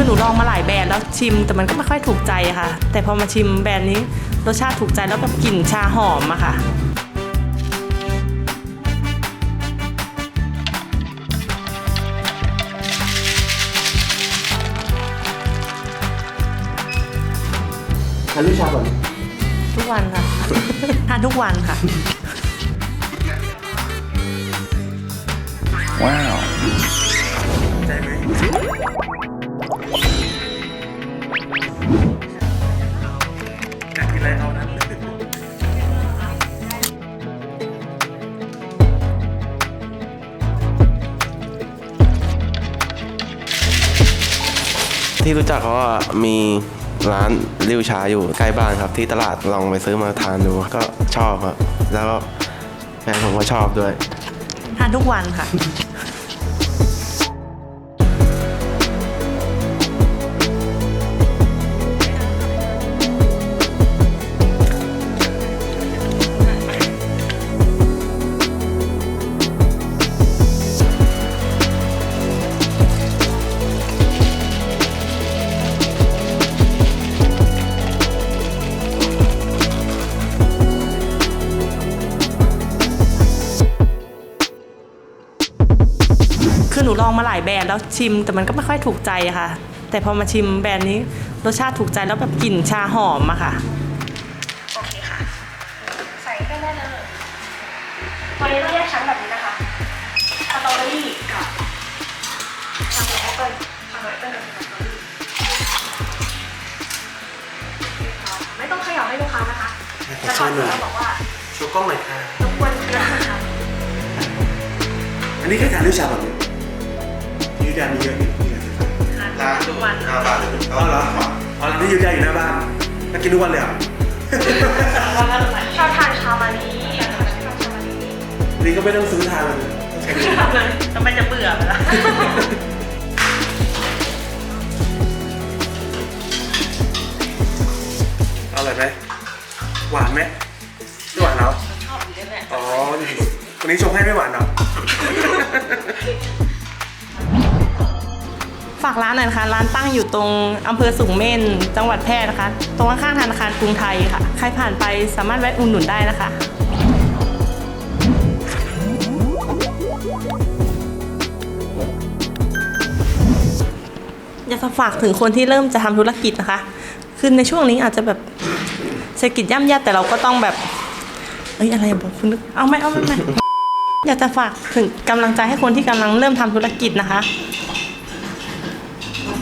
คือหนูลองมาหลายแบรนด์แล้วชิมแต่มันก็ไม่ค่อยถูกใจอะค่ะ แต่พอมาชิมแบรนด์นี้รสชาติถูกใจแล้วแบบกลิ่นชาหอมอะค่ะทานลูกชาก่อนทุกวันค่ะ ทานทุกวันค่ะ ว้าว ที่รู้จักเขาอะมีร้านริ้วชาอยู่ใกล้บ้านครับ ที่ตลาดลองไปซื้อมาทานดูก็ชอบครับแล้วก็แฟนผมก็ชอบด้วย ทานทุกวันค่ะ คือหนูลองมาหลายแบรนด์แล้วชิม แต่มันก็ไม่ค่อยถูกใจค่ะ แต่พอมาชิมแบรนด์นี้รสชาติถูกใจแล้วแบบกลิ่นชาหอมอะค่ะ โอเคค่ะ ใส่ได้เลยวันนี้เราแยกชั้นแบบนี้นะคะสตรอเบอรี่กับชาโคแอปเปิ้ลชาโคแอปเปิ้ลกับสตรอเบอรี่ไม่ต้องเขย่าให้ลูกค้านะคะแต่ก่อนอื่นเราบอกว่าชว์กล้องหน่อยค่ะรบกวนเลือกนะคะอันนี้แค่ทานลูกชาแบบนี้ ยามีเยอะอยู่ที่ไหนรับทานทุกวันหน้าบ้านเลยอ๋อเหรออ๋อร้านที่ยูดาอยู่หน้าบ้านแล้วกินทุกวันเลยอชอบทานชามารีชอบทานชามารีนี่ก็ไม่ต้องซื้อทานเลยทำไมจะเบื่อไปล่ะอร่อยไหมหวานไหมไม่หวานเหรอชอบอยู่ด้วยแหละอ๋อวันนี้ชงให้ไม่หวานเหรอากร้านหน่อยนะคะ ร้านตั้งอยู่ตรงอำเภอสูงเม่น จังหวัดแพร่นะคะ ตรงข้างธนาคารกรุงไทยค่ะ ใครผ่านไปสามารถแวะอุดหนุนได้นะคะอยากจะฝากถึงคนที่เริ่มจะทำธุรกิจนะคะ คือในช่วงนี้อาจจะแบบเศรษฐกิจย่ำแย่แต่เราก็ต้องแบบ เอ้ยอะไรบอกคุณนึกเอาไหมเอาไหมไม่อยากจะฝากถึงกำลังใจให้คนที่กำลังเริ่มทำธุรกิจนะคะ